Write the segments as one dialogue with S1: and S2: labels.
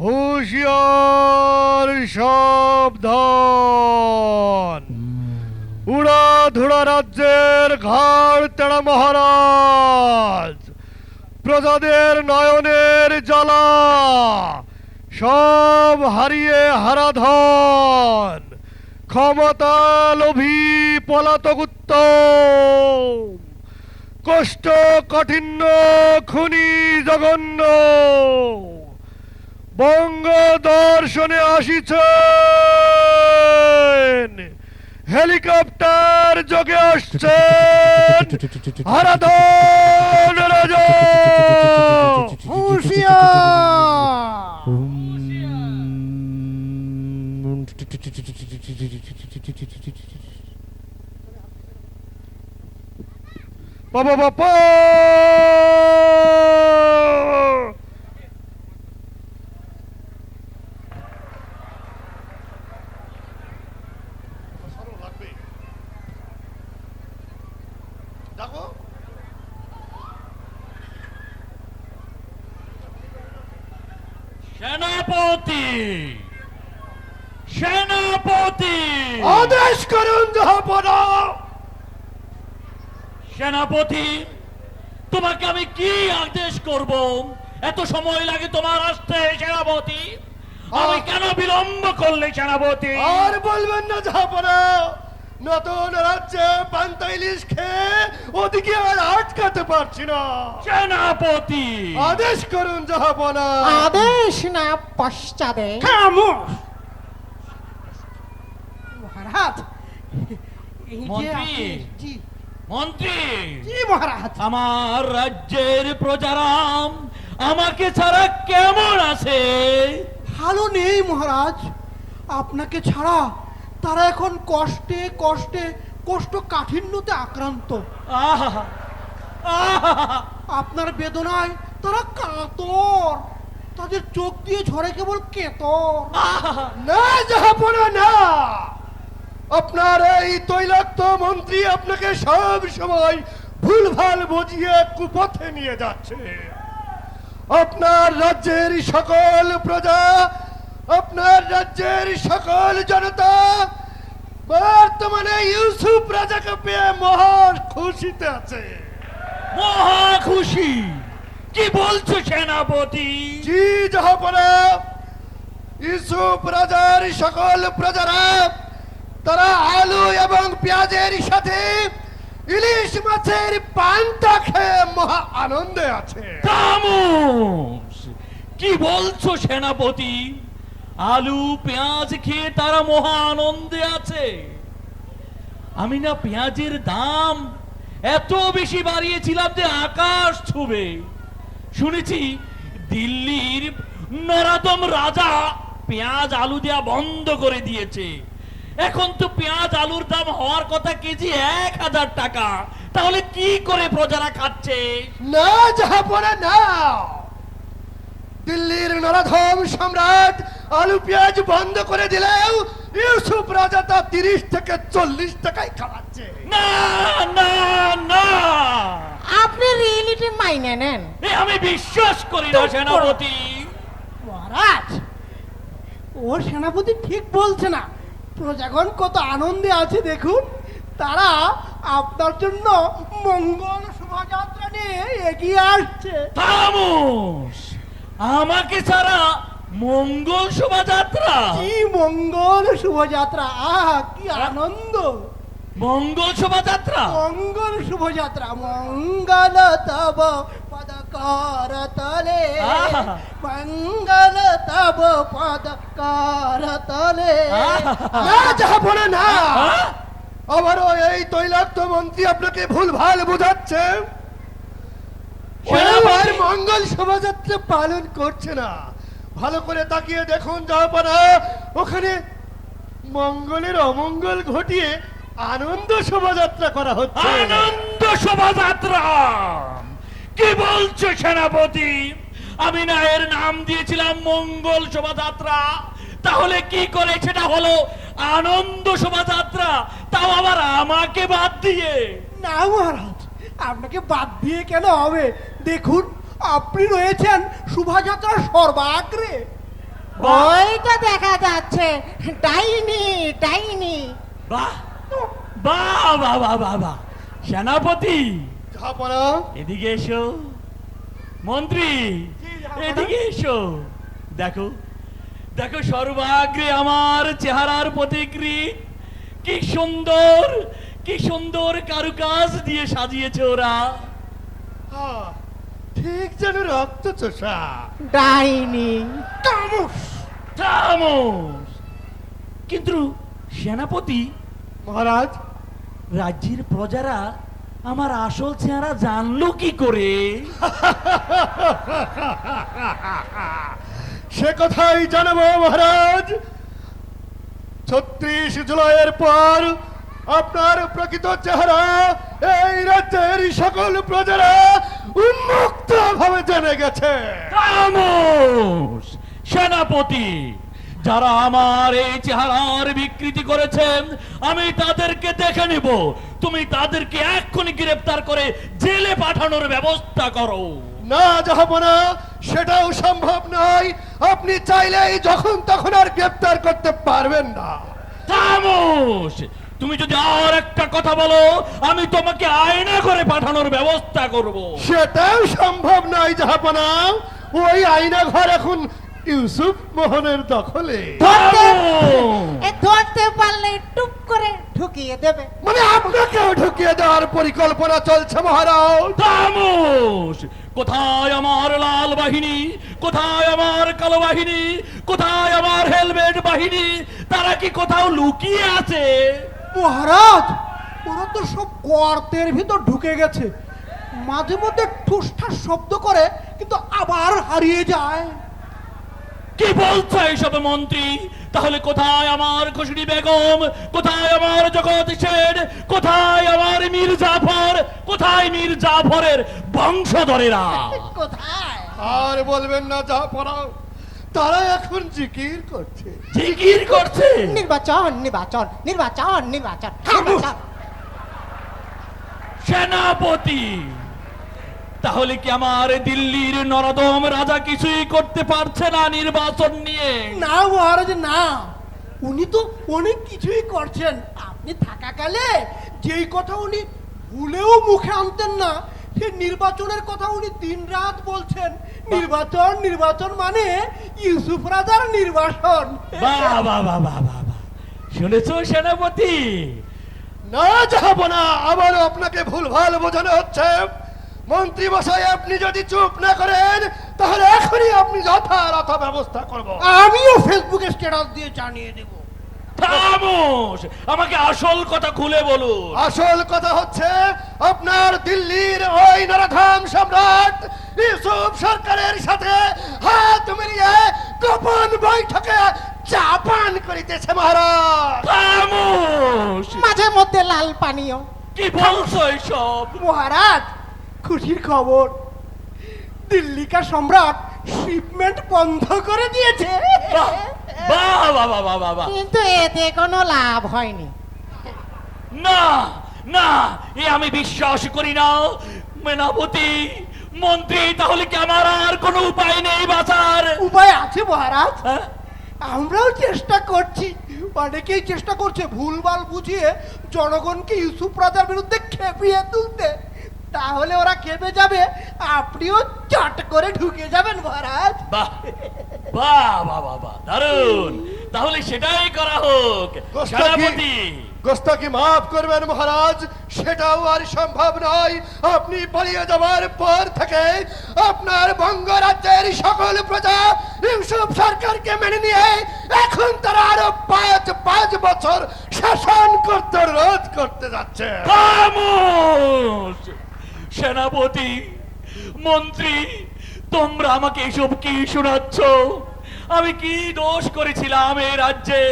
S1: হুঁশিয়ার সাবধান উড়া ধুড়া রাজ্যের ঘাড় তেড়া মহারাজ প্রজাদের নয়নের জ্বালা সব হারিয়ে হারাধন ক্ষমতা লোভী পলাতক উত্তম কষ্ট কাঠিন্য খুনি জঘন্য। বঙ্গ দর্শনে আসিছেন। হেলিকপ্টার যোগে আসছেন হারাধন রাজা 빠바바빠! 서로 락비. 나고?
S2: সেনাপতি সেনাপতি।
S1: আদেশ করুন জাহাপনা
S2: সেনাপতি তোমাকে আমি কি আদেশ করব? এত সময় লাগে তোমার আসতে সেনাপতি। আমি কেন বিলম্ব করলে সেনাপতি?
S1: আর বলবেন না জাহাপনা নতুন রাজ্যে পান্তা ইলিশ খেয়ে ওদিকে আর আটকাতে পারছি না।
S2: সেনাপতি।
S1: আদেশ করুন জাহাপনা
S3: আদেশ না পশ্চাদে।
S4: খামোশ। মহারাজ। এই যে
S2: মন্ত্রী।
S4: আপনি- জি।
S2: মন্ত্রী।
S4: জি মহারাজ।
S2: আমার রাজ্যের প্রজারাম আমাকে ছাড়া কেমন আছে?
S4: ভালো নেই মহারাজ। আপনাকে ছাড়া তারা এখন কষ্টে কষ্টে কষ্ট কাঠিন্যতে আক্রান্ত।
S2: আহা আহা।
S4: আপনার বেদনায় তারা কাতর। তাদের চোখ দিয়ে ঝরে কেবল কেতর।
S2: আহা।
S1: না জাহাপনা না। আপনার এই তৈলাক্ত মন্ত্রী আপনাকে সব সময় ভুলভাল বুঝিয়ে কুপথে নিয়ে যাচ্ছে। আপনার রাজ্যের সকল প্রজা আপনার রাজ্যের সকল জনতা বর্তমানে ইউসুফ রাজাকে পেয়ে মহান খুশিতে আছে।
S2: মহা খুশি। কি বলছো সেনাপতি?
S1: জি জাহাপনা ইউসুফ রাজার সকল প্রজারা তারা আলু এবং পেঁয়াজের সাথে ইলিশ মাছের পান্তা খেয়ে মহা আনন্দে আছে।
S2: কি বলছো সেনাপতি? আলু, পেঁয়াজ খেয়ে তারা মহা আনন্দে আছে। আমি না পেঁয়াজের দাম এত বেশি বাড়িয়েছিলাম যে আকাশ ছুবে। শুনেছি দিল্লির নরাদম রাজা পেঁয়াজ আলু দেয়া বন্ধ করে দিয়েছে। এখন তো পেঁয়াজ আলুর দাম হওয়ার কথা কেজি এক হাজার টাকা। তাহলে কি করে প্রজারা খাচ্ছে?
S1: না জাহাপনা না দিল্লির নরাধম সম্রাট আলু পেঁয়াজ বন্ধ করে দিলেও ইউসুফ রাজা তা তিরিশ থেকে চল্লিশ টাকায় খাওয়াচ্ছে।
S2: না না না।
S3: আপনি রিয়েলিটি মাইনে নেন।
S2: এ আমি বিশ্বাস করি না সেনাপতি।
S4: মহারাজ ও সেনাপতি ঠিক বলছে না। প্রজাগণ কত আনন্দে আছে দেখুন। তারা আপনার জন্য মঙ্গল শোভাযাত্রা নিয়ে এগিয়ে আসছে।
S2: আমাকে ছাড়া মঙ্গল শোভাযাত্রা?
S4: কি মঙ্গল শোভাযাত্রা? আহ কি আনন্দ!
S2: মঙ্গল শোভাযাত্রা?
S4: মঙ্গল শোভাযাত্রা মঙ্গল তব
S2: আহা।
S4: মঙ্গল তব পদকার তলে
S2: আহা।
S1: না? আবারও এই তৈলাক্ত মন্ত্রী আপনাকে ভুল ভালো বোঝাচ্ছে। আর মঙ্গল শোভাযাত্রা পালন করছে না ভালো করে তাকিয়ে দেখুন জাহাপানা ওখানে মঙ্গলের অমঙ্গল ঘটিয়ে আনন্দ শোভাযাত্রা করা হচ্ছে
S2: আনন্দ শোভাযাত্রা কি বলছো সেনাপতি? আমি না এর নাম দিয়েছিলাম মঙ্গল শোভাযাত্রা। তাহলে কি করে সেটা হলো? আনন্দ শোভাযাত্রা। তাও আবার আমাকে বাদ দিয়ে।
S4: না মহারাজ আপনাকে বাদ দিয়ে কেন হবে? দেখুন আপনি রয়েছেন শোভাযাত্রার সর্বাগ্রে।
S3: ওইটা দেখা যাচ্ছে। ডাইনি ডাইনি।
S2: বাহ বাহ বাহ বাহ বাহ বাহ। সেনাপতি
S1: জাহাপনা
S2: এদিকে এসো। মন্ত্রী এদিকে এসো। দেখো দেখো সর্বাগ্রে আমার চেহারার প্রতিকৃত কি সুন্দর কি সুন্দর কারুকাজ দিয়ে সাজিয়েছে ওরা।
S1: ঠিক যেন রক্ত চোষা।
S3: ডাইনি।
S4: তামস
S2: থামোস। কিন্তু সেনাপতি
S1: মহারাজ।
S2: রাজ্যের প্রজারা আমার আসল চেহারা জানলো কি করে
S1: সে কথাই জানাব মহারাজ ছত্রিশ জুলাইয়ের পর আপনার প্রকৃত চেহারা এই রাজ্যের সকল প্রজারা উন্মুক্ত ভাবে জেনে গেছে!
S2: সেনাপতি যারা আমার এই চেহারার বিকৃতি করেছেন আমি তাদেরকে দেখে নিব। তুমি তাদেরকে এক্ষুনি গ্রেফতার করে জেলে পাঠানোর ব্যবস্থা করো।
S1: না যাহাবনা সেটাও সম্ভব নয়। আপনি চাইলেই যখন তখন আর গ্রেপ্তার করতে পারবেন না।
S2: খামোশ! তুমি যদি আর একটা কথা বলো আমি তোমাকে আয়না করে পাঠানোর ব্যবস্থা করব।
S1: সেটাও সম্ভব নয় জাহাপনা ওই আয়না ঘর এখন ইউসুফ মোহনের দখলে।
S3: ধরতে পারলে টুপ করে ঢুকিয়ে দেবে।
S1: মানে আপনাকেও ঢুকিয়ে দেওয়ার পরিকল্পনা চলছে মহারাজ!
S2: কোথায় আমার লাল বাহিনী? কোথায় আমার কালো বাহিনী? কোথায় আমার হেলমেট বাহিনী? তারা কি কোথাও লুকিয়ে আছে?
S4: মহারাজ ওরা তো সব গর্তের ভিতর ঢুকে গেছে। মাঝে মধ্যে ঠুসঠাস শব্দ করে কিন্তু আবার হারিয়ে যায়।
S2: কি বলছো এইসব মন্ত্রী? তাহলে কোথায় আমার খুশরি বেগম? কোথায় আমার জগৎ শেঠ কোথায় আমার মীর জাফর? কোথায় মীর জাফরের বংশধরেরা?
S3: কোথায়?
S1: আর বলবেন না জাহাপনা তারা এখন জিকির করছে।
S2: জিকির করছে?
S3: নির্বাচন নির্বাচন নির্বাচন নির্বাচন নির্বাচন।
S2: সেনাপতি। তাহলে কি আমার দিল্লির নরদম রাজা কিছুই করতে পারছে না নির্বাচন নিয়ে?
S4: না মহারাজ না। উনি তো অনেক কিছুই করছেন। আপনি থাকাকালে যেই কথা উনি ভুলেও মুখে আনতেন না সে নির্বাচনের কথা উনি দিন রাত বলছেন। নির্বাচন নির্বাচন মানে ইউসুফ রাজার নির্বাসন।
S2: বাহ বাহ বাহ বাহ বাহ বাহ। শুনেছো
S1: না। আবারও আপনাকে ভুলভাল বোঝানো হচ্ছে। মন্ত্রী মশাই আপনি যদি চুপ না করেন তাহলে এখনই আপনি যথাযথ ব্যবস্থা করব।
S4: আমিও ফেসবুকে স্ট্যাটাস দিয়ে জানিয়ে দেব।
S2: থামোশ আমাকে আসল কথা খুলে বলুন।
S1: আসল কথা হচ্ছে আপনার দিল্লির ওই নরধাম সম্রাট ইউসুফ সরকারের সাথে হাত মিলিয়ে গোপন বৈঠকে চাপান করিতেছে মহারাজ।
S2: খামোশ!
S3: মাঝে মধ্যে লাল পানীয়।
S2: কি বলছো এইসব?
S4: মহারাজ খুশির খবর। দিল্লিকা সম্রাট শিপমেন্ট বন্ধ করে দিয়েছে।
S3: কিন্তু এতে কোনো লাভ হয়নি।
S2: না না এ আমি বিশ্বাস করি না। মেনাপতি মন্ত্রী তাহলে কি আমার আর কোনো উপায় নেই বাঁচার?
S4: উপায় আছে মহারাজ।
S2: হ্যাঁ?
S4: আমরাও চেষ্টা করছি। অনেকেই চেষ্টা করছে ভুলভাল বুঝিয়ে জনগণকে ইউসুফ রাজার বিরুদ্ধে খেপিয়ে তুলতে। তাহলে ওরা কেঁপে যাবে। আপনিও চট করে ঢুকে যাবেন মহারাজ।
S2: বাহ বাহ বাহ বাহ বাহ দারুণ। তাহলে সেটাই করা হোক। সেনাপতি।
S1: গোস্তাকি মাফ করবেন মহারাজ? সেটাও আর সম্ভব নয়। আপনি পালিয়ে যাওয়ার পর থেকে আপনার বঙ্গরাজ্যের সকল প্রজা ইউসুফ সরকারকে মেনে নিয়ে এখন তারা আরও পাঁচ পাঁচ বছর শাসন করতে রোধ করতে যাচ্ছে!
S2: সেনাপতি মন্ত্রী তোমরা আমাকে এসব কি শোনাচ্ছ? আমি কি দোষ করেছিলাম এই রাজ্যে?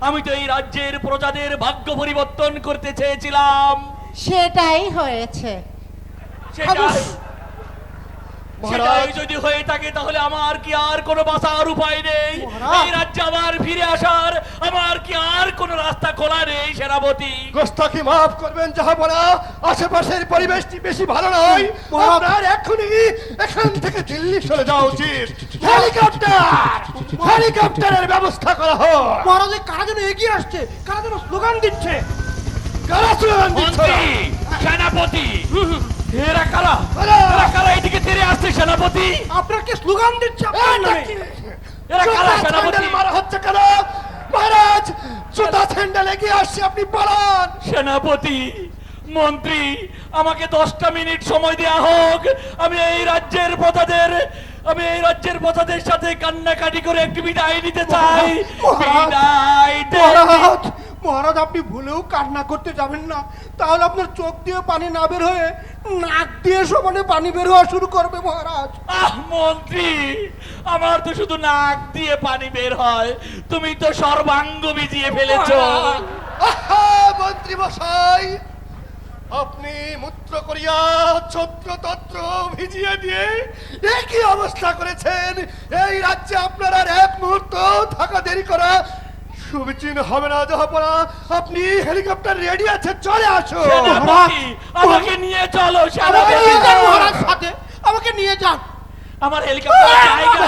S2: আমি তো এই রাজ্যের প্রজাদের ভাগ্য পরিবর্তন করতে চেয়েছিলাম।
S3: সেটাই হয়েছে।
S2: সেটাই। সেটাই যদি হয়ে থাকে তাহলে আমার কি আর কোনো বাঁচার উপায় নেই। এই রাজ্যে আমার ফিরে আসার আমার কি আর কোনো রাস্তা খোলা নেই সেনাপতি?
S1: গোস্তাকে মাফ করবেন যাহাপনা আশেপাশের পরিবেশটি বেশি ভালো নয়। আপনার এখনই এখান থেকে দিল্লি চলে যাওয়া উচিত। হেলিকপ্টার! হেলিকপ্টারের ব্যবস্থা করা হোক।
S4: মহারাজ কারা যেন এগিয়ে আসছে? কারা যেন স্লোগান দিচ্ছে?
S1: কারা স্লোগান দিচ্ছ?
S2: সেনাপতি। এরা কারা?
S1: কারা?
S2: এরা কারা এদিকে তেরে আসছে সেনাপতি?
S4: আপনাকে স্লোগান দিচ্ছে আপনার নামে?
S1: মারা হচ্ছে কেন? মহারাজ জুতা স্যান্ডেল এগিয়ে আসছে আপনি পালান
S2: সেনাপতি মন্ত্রী আমাকে দশটা মিনিট সময় দেয়া হোক। আমি এই রাজ্যের প্রজাদের আমি এই রাজ্যের প্রজাদের সাথে কান্নাকাটি করে একটু বিদায় নিতে চাই। বিদায়।
S4: মহারাজ আপনি ভুলেও কান্না করতে যাবেন না। তাহলে আপনার চোখ দিয়ে পানি না বের হয়ে নাক দিয়ে সমানে পানি বের হওয়া শুরু করবে মহারাজ।
S2: আহ মন্ত্রী আমার তো শুধু নাক দিয়ে পানি বের হয়। তুমি তো সর্বাঙ্গ ভিজিয়ে ফেলেছো।
S1: আহা মন্ত্রী মশাই আপনি মূত্র করিয়া ছত্র তত্র ভিজিয়ে দিয়ে একই অবস্থা করেছেন। এই রাজ্যে আপনার আর এক মুহূর্ত থাকা দেরি করা সুবিচিন হবে না যাহাপনা আপনি হেলিকপ্টার রেডি আছে চলে
S2: সেনাপতি আমাকে নিয়ে চলো
S4: সাথে। আমাকে নিয়ে যান।
S2: আমার হেলিকপ্টার